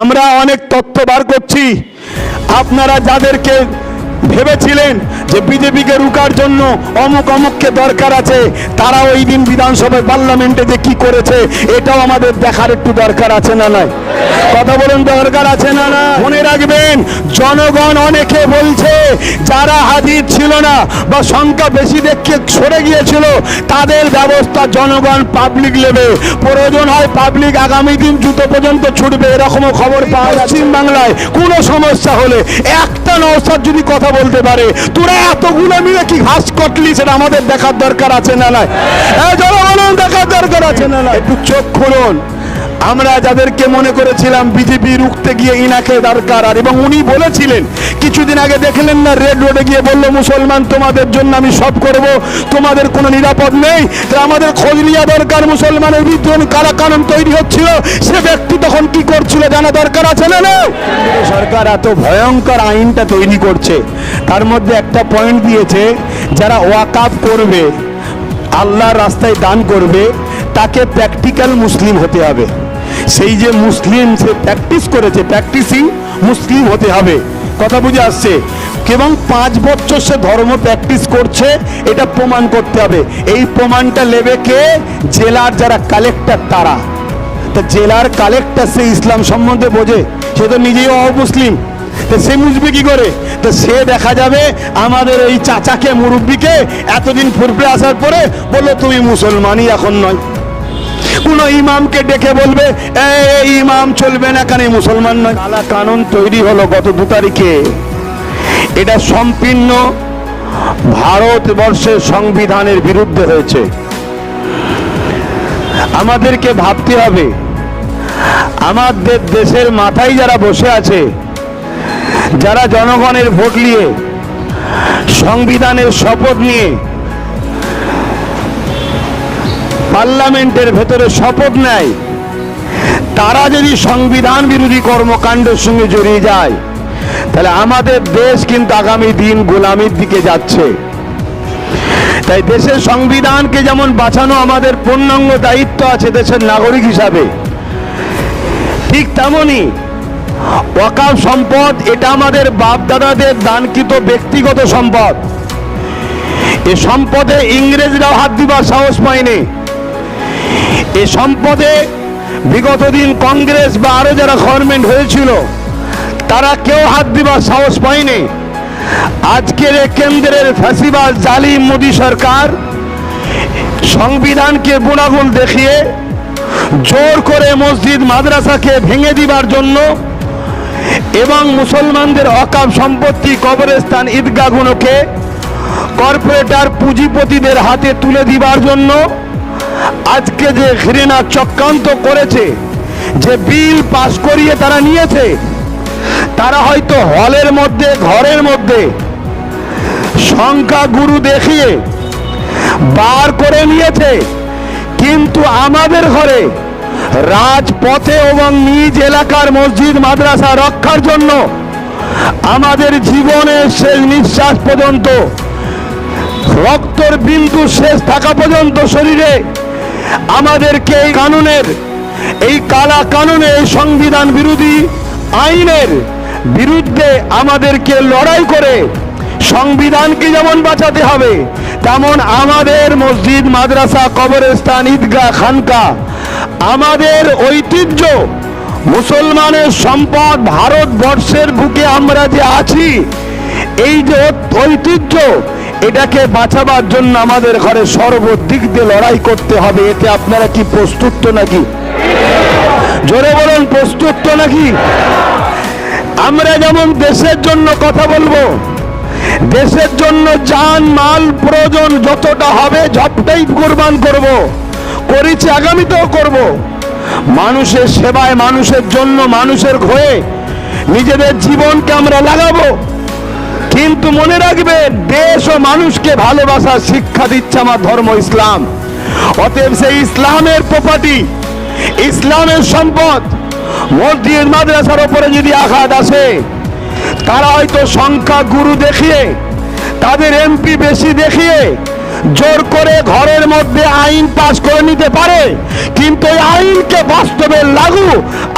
আমরা অনেক তথ্য বার করছি। আপনারা যাদেরকে ভেবেছিলেন যে বিজেপিকে রুকার জন্য অমুক অমুককে দরকার আছে। তারা ওই দিন বিধানসভায় পার্লামেন্টে যে কি করেছে, এটাও আমাদের দেখার একটু দরকার আছে না নাই? কথা বলুন, দরকার আছে না না মনে রাখবেন, জনগণ অনেকে বলছে, যারা হাজির ছিল না বা সংখ্যা বেশি দেখে সরে গিয়েছিল, তাদের ব্যবস্থা জনগণ পাবলিক লেবে প্রয়োজন হয় পাবলিক আগামী দিন জুতো পর্যন্ত ছুটবে, এরকমও খবর পাওয়া পশ্চিম বাংলায় কোনো সমস্যা হলে একটা নৌসাদ যদি কথা বলতে পারে। তোরা এতগুলো মিলে কি ঘাস কটলি সেটা আমাদের দেখার দরকার আছে না নয় দেখার দরকার আছে না নয় একটু চোখ খুলুন। আমরা যাদেরকে মনে করেছিলাম বিজেপি রুখতে গিয়ে ইনাকে দরকার, আর এবং উনি বলেছিলেন, কিছুদিন আগে দেখলেন না, রেড রোডে গিয়ে বলল, মুসলমান, তোমাদের জন্য আমি সব করব, তোমাদের কোনো নিরাপদ নেই। আমাদের খোঁজ নেওয়া দরকার, মুসলমানের বিরুদ্ধে কারা কানুন তৈরি হচ্ছিল, সে ব্যক্তি তখন কি করছিল জানা দরকার আছে না না সরকার এত ভয়ঙ্কর আইনটা তৈরি করছে, তার মধ্যে একটা পয়েন্ট দিয়েছে, যারা ওয়াকাফ করবে, আল্লাহর রাস্তায় দান করবে, তাকে প্র্যাকটিক্যাল মুসলিম হতে হবে। সেই যে মুসলিম সে প্র্যাকটিস করেছে প্র্যাকটিসিং মুসলিম হতে হবে। কথা বুঝে আসছে? এবং পাঁচ বছর সে ধর্ম প্র্যাকটিস করছে, এটা প্রমাণ করতে হবে। এই প্রমাণটা নেবে কে? জেলার যারা কালেক্টর তারা। তা জেলার কালেক্টর সে ইসলাম সম্বন্ধে বোঝে। সে তো নিজেই অমুসলিম। তা সে বুঝবে কি করে? তো সে দেখা যাবে আমাদের এই চাচাকে, মুরব্বীকে এতদিন ফুরফে আসার পরে বলল, তুমি মুসলমানই এখন নয়। কোন ইমামকে ডেকে বলবে, এই ইমাম চলবে না কেন? মুসলমান নয়। কালা কানুন তৈরি হলো গত দু তারিখে। এটা সম্পূর্ণ ভারতবর্ষের সংবিধানের বিরুদ্ধে হয়েছে। আমাদেরকে ভাবতে হবে, আমাদের দেশের মাথায় যারা বসে আছে, যারা জনগণের ভোট নিয়ে, সংবিধানের শপথ নিয়ে পার্লামেন্টের ভেতরে শপথ নেয়। তারা যদি সংবিধান বিরোধী কর্মকাণ্ডের সঙ্গে জড়িয়ে যায়, তাহলে আমাদের দেশ কিন্তু আগামী দিন গোলামির দিকে যাচ্ছে। তাই দেশের সংবিধানকে যেমন বাঁচানো আমাদের পূর্ণাঙ্গ দায়িত্ব আছে দেশের নাগরিক হিসাবে, ঠিক তেমনই ওয়াকাফ সম্পদ, এটা আমাদের বাপ দাদাদের দানকৃত ব্যক্তিগত সম্পদ। এ সম্পদে ইংরেজরাও হাত দিবার সাহস পায়নি। এ সম্পদে বিগত দিন কংগ্রেস বা আরও যারা গভর্নমেন্ট হয়েছিল, তারা কেউ হাত দিবার সাহস পায়নি। আজকের এ কেন্দ্রের ফ্যাসিবাস জালিম মোদী সরকার সংবিধানকে গুণাগুণ দেখিয়ে জোর করে মসজিদ, মাদ্রাসাকে ভেঙে দিবার জন্য এবং মুসলমানদের অকাম সম্পত্তি, কবরস্থান, ঈদগাহগুলোকে কর্পোরেটার, পুঁজিপতিদের হাতে তুলে দিবার জন্য আজকে যে ঘৃণা চক্রান্ত করেছে, যে বিল পাশ করিয়ে তারা নিয়েছে, তারা হয়তো হলের মধ্যে, ঘরের মধ্যে সংখ্যা গুরু দেখিয়ে বার করে নিয়েছে, কিন্তু আমাদের ঘরে রাজপথে এবং নিজ এলাকার মসজিদ, মাদ্রাসা রক্ষার জন্য আমাদের জীবনের শেষ নিঃশ্বাস পর্যন্ত, রক্তর বিন্দু শেষ থাকা পর্যন্ত শরীরে আমাদেরকে কানুনের, এই কালা কানুনে, এই সংবিধান বিরোধী আইনের বিরুদ্ধে আমাদেরকে লড়াই করে সংবিধানকে যেমন বাঁচাতে হবে, তেমন আমাদের মসজিদ, মাদ্রাসা, কবরস্থান, ঈদগাহ, খানকা, আমাদের ঐতিহ্য, মুসলমানের সম্পদ ভারতবর্ষের বুকে আমরা যে আছি, এই যে ঐতিহ্য এটাকে বাঁচাবার জন্য আমাদের ঘরে সর্বদিক দিয়ে লড়াই করতে হবে, এতে আপনারা কি প্রস্তুত তো নাকি? জোরে বলুন, প্রস্তুত তো নাকি? আমরা যেমন দেশের জন্য কথা বলব, দেশের জন্য যান, মাল, প্রয়োজন যতটা হবে ঝপটাই কোরবান করব, করেছি, আগামীতেও করব। মানুষের সেবায়, মানুষের জন্য, মানুষের হয়ে নিজেদের জীবনকে আমরা লাগাবো। কিন্তু মনে রাখবে দেশ ও মানুষকে ভালোবাসা শিক্ষা দিচ্ছে আমার ধর্ম ইসলাম। অতএব সেই ইসলামের প্রপার্টি ইসলামের সম্পদ, মসজিদ, মাদ্রাসার ওপরে যদি আঘাত আসে, তারা হয়তো সংখ্যা গুরু দেখিয়ে, তাদের এমপি বেশি দেখিয়ে জোর করে ঘরের মধ্যে আইন পাশ করে নিতে পারে। কিন্তু এই আইনকে বাস্তবে লাগু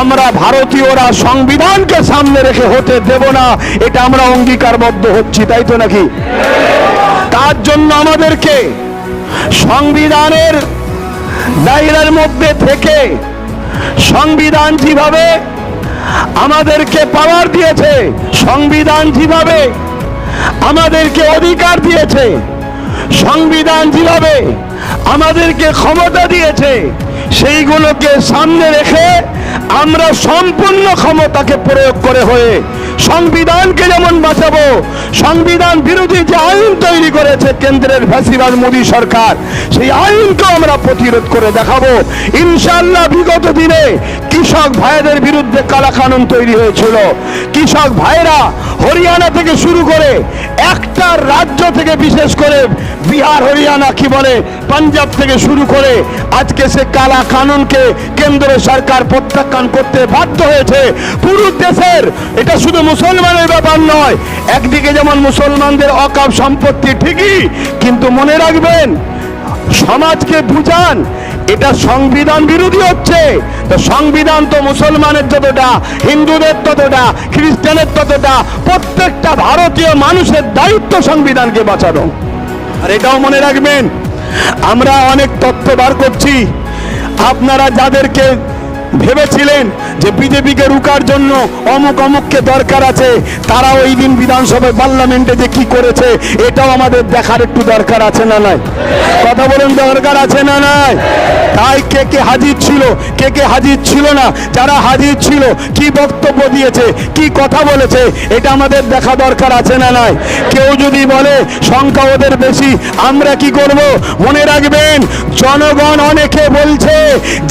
আমরা ভারতীয়রা সংবিধানকে সামনে রেখে হতে দেব না। এটা আমরা অঙ্গীকারবদ্ধ হচ্ছি, তাই তো নাকি? তার জন্য আমাদেরকে সংবিধানের দায়রার মধ্যে থেকে সংবিধান যেভাবে আমাদেরকে পাওয়ার দিয়েছে, সংবিধান যেভাবে আমাদেরকে অধিকার দিয়েছে সংবিধান যেভাবে আমাদেরকে ক্ষমতা দিয়েছে, সেইগুলোকে সামনে রেখে আমরা সম্পূর্ণ ক্ষমতাকে প্রয়োগ করে হয়ে সংবিধানকে যেমন বাঁচাবো, সংবিধান বিরোধী যে আইন তৈরি করেছে কেন্দ্রের ফ্যাসিবাদ মোদী সরকার, সেই আইনকে আমরা প্রতিরোধ করে দেখাবো। ইনশাল্লাহ বিগত দিনে কৃষক ভাইদের বিরুদ্ধে কালা কানুন তৈরি হয়েছিল। কৃষক ভাইরা হরিয়ানা থেকে শুরু করে একটা রাজ্য থেকে বিশেষ করে বিহার, হরিয়ানা কি বলে, পাঞ্জাব থেকে শুরু করে আজকে সে কালা কানুনকে কেন্দ্র সরকার প্রত্যাখ্যান করতে বাধ্য হয়েছে। পুরো দেশের, এটা শুধু মুসলমানের ব্যাপার নয়, একদিকে যেমন মুসলমানদের অকাপ সম্পত্তি ঠিকই, কিন্তু মনে রাখবেন সমাজকে বুঝান। এটা সংবিধান বিরোধী হচ্ছে। তো সংবিধান তো মুসলমানের যতটা, হিন্দুদের ততটা, খ্রিস্টানের ততটা, প্রত্যেকটা ভারতীয় মানুষের দায়িত্ব সংবিধানকে বাঁচানো। আর এটাও মনে রাখবেন, আমরা অনেক তথ্য বার করছি। আপনারা যাদেরকে ভেবেছিলেন যে বিজেপিকে রুকার জন্য অমুক অমুককে দরকার আছে তারা ওই দিন বিধানসভায় পার্লামেন্টে যে কি করেছে, এটাও আমাদের দেখার একটু দরকার আছে না নাই? কথা বলেন, দরকার আছে না নাই? তাই কে কে হাজির ছিল, কে কে হাজির ছিল না, যারা হাজির ছিল, কি বক্তব্য দিয়েছে, কি কথা বলেছে, এটা আমাদের দেখা দরকার আছে না নাই? কেউ যদি বলে সংখ্যা ওদের বেশি, আমরা কি করব? মনে রাখবেন, জনগণ অনেকে বলছে,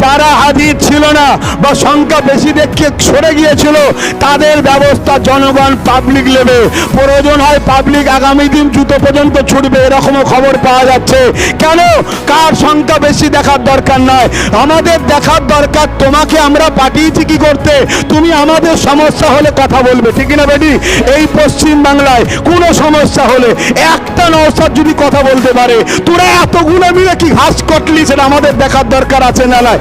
যারা হাজির ছিল না বা সংখ্যা বেশি দেখে সরে গিয়েছিল, তাদের ব্যবস্থা জনগণ পাবলিক নেবে। প্রয়োজন হয় পাবলিক আগামী দিন জুতো পর্যন্ত ছুটবে, এরকমও খবর পাওয়া যাচ্ছে। কেন? কার সংখ্যা বেশি দেখার দরকার নয়? আমাদের দেখার দরকার, তোমাকে আমরা পাঠিয়েছি কি করতে? তুমি আমাদের সমস্যা হলে কথা বলবে, ঠিক না বেটি? এই পশ্চিম বাংলায় কোনো সমস্যা হলে একটা নৌসাদ যদি কথা বলতে পারে, তোরা এতগুলো মিলে কি ঘাস কটলি সেটা আমাদের দেখার দরকার আছে না নয়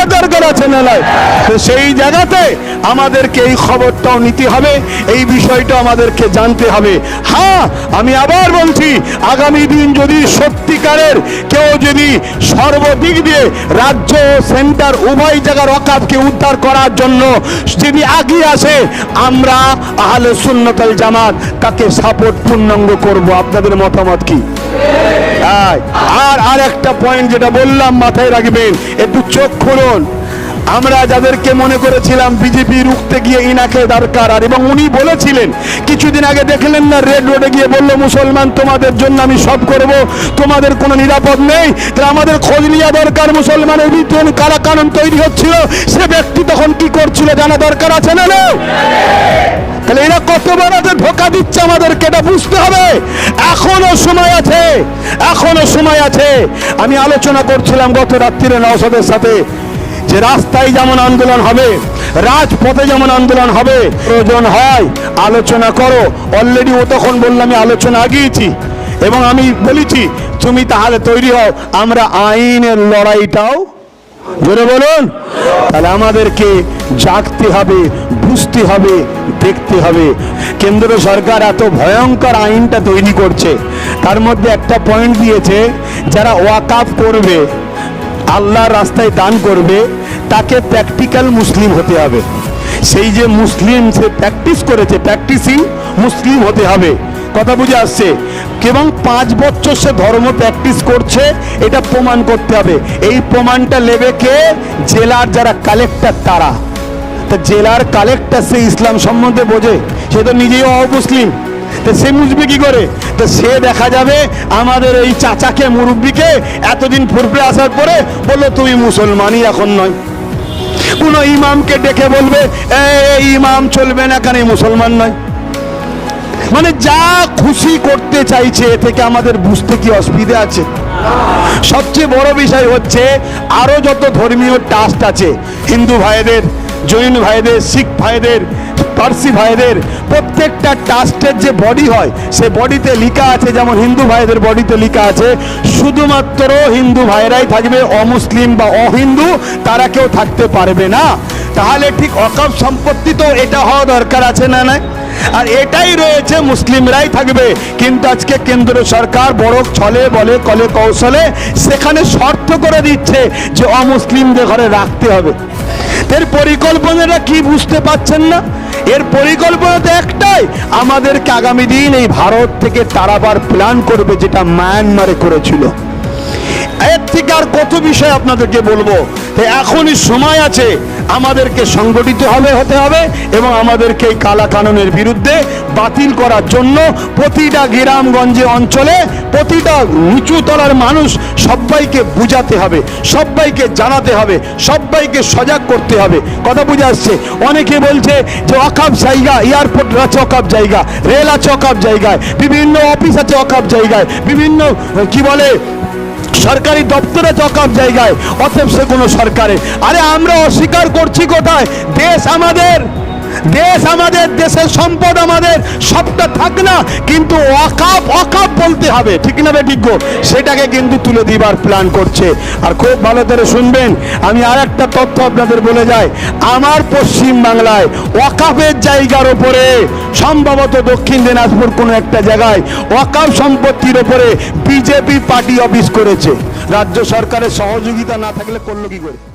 এই দরকার আছে নয় তো সেই জায়গাতে আমাদেরকে এই খবরটাও নিতে হবে, এই বিষয়টা আমাদেরকে জানতে হবে। হ্যাঁ আমি আবার বলছি, আগামী দিন যদি সত্যিকারের কেউ যদি সর্বদিক দিয়ে রাজ্য সেন্টার উভয় জায়গার অকাপকে উদ্ধার করার জন্য যদি আগিয়ে আসে, আমরা আহলে সুন্নতাল জামাত তাকে সাপোর্ট পূর্ণাঙ্গ করব। আপনাদের মতামত কি? হ্যাঁ, আর আর একটা পয়েন্ট যেটা বললাম মাথায় রাখবেন একটু চোখ খুলুন। আমরা যাদেরকে মনে করেছিলাম বিজেপি রুখতে গিয়ে ইনাকে দরকার আর এবং উনি বলেছিলেন কিছুদিন আগে দেখলেন না রেড রোডে গিয়ে বলল মুসলমান তোমাদের জন্য আমি সব করব। তোমাদের কোনো নিরাপদ নেই। তাহলে আমাদের খোঁজ নেওয়া দরকার। মুসলমানের বিরুদ্ধে কারা কানুন তৈরি হচ্ছিল? সে ব্যক্তি তখন কি করছিল? জানা দরকার আছে না না ধোকা দিচ্ছে আমাদেরকে, এটা বুঝতে হবে। এখনও সময় আছে, এখনও সময় আছে। আমি আলোচনা করছিলাম গত রাত্রিরে নওসাদের সাথে যে রাস্তায় যেমন আন্দোলন হবে, রাজপথে যেমন আন্দোলন হবে, প্রয়োজন হয়, আলোচনা করো। অলরেডি ও তখন বললাম আমি আলোচনা আগিয়েছি এবং আমি বলেছি, তুমি তাহলে তৈরি হও। আমরা আইনের লড়াইটাও জোরে বলুন। তাহলে আমাদেরকে জাগতে হবে বুঝতে হবে, দেখতে হবে। কেন্দ্র সরকার এত ভয়ঙ্কর আইনটা তৈরি করছে। তার মধ্যে একটা পয়েন্ট দিয়েছে, যারা ওয়াকাফ করবে, আল্লাহর রাস্তায় দান করবে, তাকে প্র্যাকটিক্যাল মুসলিম হতে হবে। সেই যে মুসলিম সে প্র্যাকটিস করেছে প্র্যাকটিসিং মুসলিম হতে হবে। কথা বুঝে আসছে? এবং পাঁচ বছর সে ধর্ম প্র্যাকটিস করছে, এটা প্রমাণ করতে হবে। এই প্রমাণটা নেবে কে? জেলার যারা কালেক্টর তারা। তা জেলার কালেক্টর সে ইসলাম সম্বন্ধে বোঝে। সে তো নিজেই অমুসলিম। তা সে বুঝবে কি করে? তো সে দেখা যাবে আমাদের এই চাচাকে, মুরব্বীকে এতদিন ফুরফে আসার পরে বলল, তুমি মুসলমানই এখন নয়। কোন ইমামকে ডেকে বলবে, এই ইমাম চলবে না কেন? মুসলমান নয়। মানে যা খুশি করতে চাইছে, এ থেকে আমাদের বুঝতে কি অসুবিধা আছে? সবচেয়ে বড় বিষয় হচ্ছে, আরও যত ধর্মীয় টাস্ট আছে, হিন্দু ভাইদের জৈন ভাইদের, শিখ ভাইদের, পার্সি ভাইদের প্রত্যেকটা ট্রাস্টের যে বডি হয়, সে বডিতে লেখা আছে, যেমন হিন্দু ভাইদের বডিতে লিখা আছে, শুধুমাত্র হিন্দু ভাইরাই থাকবে, অমুসলিম বা অহিন্দু, তারা কেউ থাকতে পারবে না। তাহলে ঠিক অকাপ সম্পত্তি তো এটা হওয়া দরকার আছে না না আর এটাই রয়েছে, মুসলিমরাই থাকবে। কিন্তু আজকে কেন্দ্র সরকার বড় ছলে বলে, কলে কৌশলে সেখানে শর্ত করে দিচ্ছে যে অমুসলিমদের ঘরে রাখতে হবে। এর পরিকল্পনাটা কি বুঝতে পাচ্ছেন না? এর পরিকল্পনা তো একটাই, আমাদেরকে আগামী দিন এই ভারত থেকে তারাবার প্ল্যান করবে যেটা মায়ানমারে করেছিল। এর থেকে আর কত বিষয় আপনাদেরকে বলব? তো এখনই সময় আছে, আমাদেরকে সংগঠিত হবে, হতে হবে এবং আমাদেরকে এই কালা কানুনের বিরুদ্ধে বাতিল করার জন্য প্রতিটা গ্রামগঞ্জে অঞ্চলে প্রতিটা নিচু তলার মানুষ সবাইকে বুঝাতে হবে, সবাইকে জানাতে হবে, সবাইকে সজাগ করতে হবে। কথা বুঝে আসছে? অনেকে বলছে যে অকাপ জায়গা, এয়ারপোর্ট আছে অকাপ জায়গা, রেল আছে অকাপ জায়গায়, বিভিন্ন অফিস আছে অকাপ জায়গায়, বিভিন্ন, কি বলে সরকারি দপ্তরে জকাম জায়গায় অথব সে কোনো সরকারে। আরে আমরা অস্বীকার করছি কোথায়? দেশ আমাদের। দেশ আমাদের, দেশের সম্পদ আমাদের, সবটা থাক না, কিন্তু অকাপ অকাপ বলতে হবে। ঠিক না বে ঠিক সেটাকে কিন্তু তুলে দিবার প্ল্যান করছে। আর খুব ভালো করে শুনবেন, আমি আর একটা তথ্য আপনাদের বলে যাই। আমার পশ্চিম বাংলায় ওয়াকাফের জায়গার ওপরে, সম্ভবত দক্ষিণ দিনাজপুর কোনো একটা জায়গায় ওয়াকাফ সম্পত্তির ওপরে বিজেপি পার্টি অফিস করেছে। রাজ্য সরকারের সহযোগিতা না থাকলে করল কি করে?